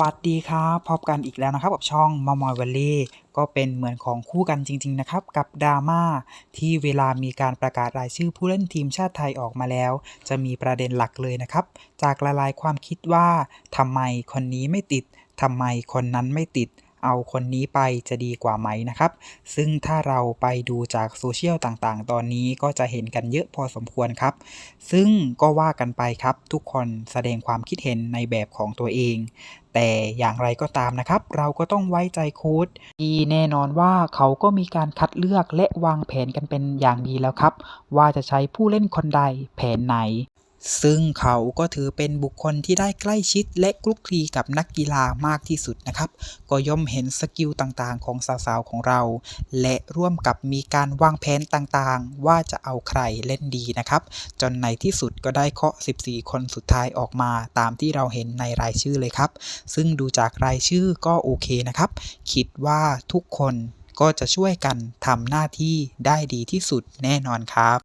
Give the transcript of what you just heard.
วัสดีครับพบกันอีกแล้วนะครับกับช่องมอมอยวัลเล่ก็เป็นเหมือนของคู่กันจริง ๆ นะครับ กับดราม่าที่เวลามีการประกาศรายชื่อผู้เล่นทีมชาติไทยออกมาแล้ว จะมีประเด็นหลักเลยนะครับ จากละลายความคิดว่าทำไมคนนี้ไม่ติดทำไมคนนั้นไม่ติด เอาคนนี้ไปจะดีกว่าไหมนะครับ ซึ่งถ้าเราไปดูจากโซเชียลต่างๆ ตอนนี้ก็จะเห็นกันเยอะพอสมควรครับ ซึ่งก็ว่ากันไปครับทุกคนแสดงความคิดเห็นในแบบของตัวเอง แต่อย่างไรก็ตามนะครับ เราก็ต้องไว้ใจโค้ชที่แน่นอนว่าเขาก็มีการคัดเลือกและวางแผนกันเป็นอย่างดีแล้วครับ ว่าจะใช้ผู้เล่นคนใดแผนไหน ซึ่งเขาก็ถือเป็นบุคคลที่ได้ใกล้ชิดและคลุกคลีกับนักกีฬามากที่สุดนะครับ ก็ย่อมเห็นสกิลต่างๆ ของสาวๆของเรา และร่วมกับมีการวางแผนต่างๆ ว่าจะเอาใครเล่นดีนะครับ จนในที่สุดก็ได้เคาะ 14 คนสุดท้ายออกมา ตามที่เราเห็นในรายชื่อเลยครับ ซึ่งดูจากรายชื่อก็โอเคนะครับ คิดว่าทุกคนก็จะช่วยกันทำหน้าที่ได้ดีที่สุดแน่นอนครับ